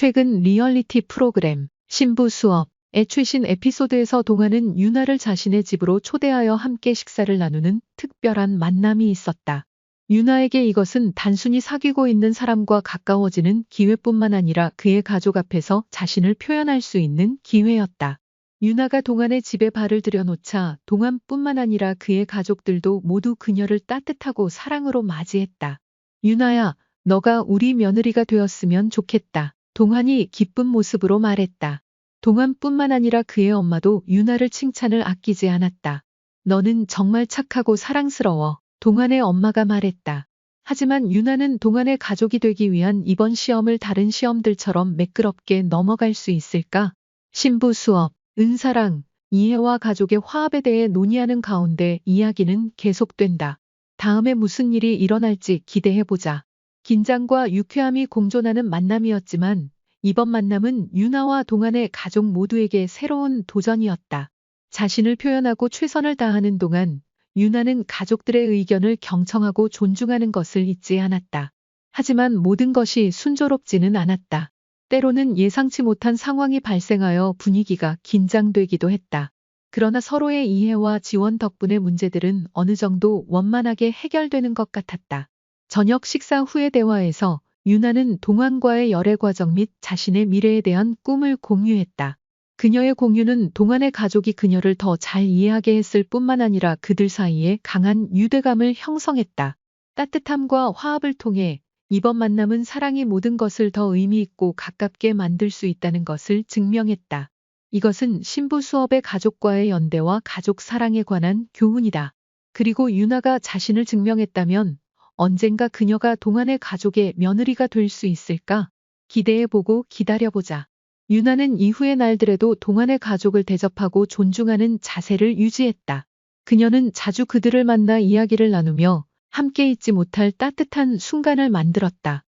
최근 리얼리티 프로그램 신부 수업의 최신 에피소드에서 동아는 유나를 자신의 집으로 초대하여 함께 식사를 나누는 특별한 만남이 있었다. 유나에게 이것은 단순히 사귀고 있는 사람과 가까워지는 기회뿐만 아니라 그의 가족 앞에서 자신을 표현할 수 있는 기회였다. 유나가 동안의 집에 발을 들여놓자 동안뿐만 아니라 그의 가족들도 모두 그녀를 따뜻하고 사랑으로 맞이했다. 유나야, 너가 우리 며느리가 되었으면 좋겠다. 동환이 기쁜 모습으로 말했다. 동환뿐만 아니라 그의 엄마도 유나를 칭찬을 아끼지 않았다. 너는 정말 착하고 사랑스러워. 동환의 엄마가 말했다. 하지만 유나는 동환의 가족이 되기 위한 이번 시험을 다른 시험들처럼 매끄럽게 넘어갈 수 있을까? 신부 수업, 은사랑, 이해와 가족의 화합에 대해 논의하는 가운데 이야기는 계속된다. 다음에 무슨 일이 일어날지 기대해보자. 긴장과 유쾌함이 공존하는 만남이었지만 이번 만남은 유나와 동안의 가족 모두에게 새로운 도전이었다. 자신을 표현하고 최선을 다하는 동안 유나는 가족들의 의견을 경청하고 존중하는 것을 잊지 않았다. 하지만 모든 것이 순조롭지는 않았다. 때로는 예상치 못한 상황이 발생하여 분위기가 긴장되기도 했다. 그러나 서로의 이해와 지원 덕분에 문제들은 어느 정도 원만하게 해결되는 것 같았다. 저녁 식사 후의 대화에서 유나는 동안과의 열애 과정 및 자신의 미래에 대한 꿈을 공유했다. 그녀의 공유는 동안의 가족이 그녀를 더 잘 이해하게 했을 뿐만 아니라 그들 사이에 강한 유대감을 형성했다. 따뜻함과 화합을 통해 이번 만남은 사랑이 모든 것을 더 의미 있고 가깝게 만들 수 있다는 것을 증명했다. 이것은 신부 수업의 가족과의 연대와 가족 사랑에 관한 교훈이다. 그리고 유나가 자신을 증명했다면 언젠가 그녀가 동안의 가족의 며느리가 될 수 있을까? 기대해보고 기다려보자. 유나는 이후의 날들에도 동안의 가족을 대접하고 존중하는 자세를 유지했다. 그녀는 자주 그들을 만나 이야기를 나누며 함께 잊지 못할 따뜻한 순간을 만들었다.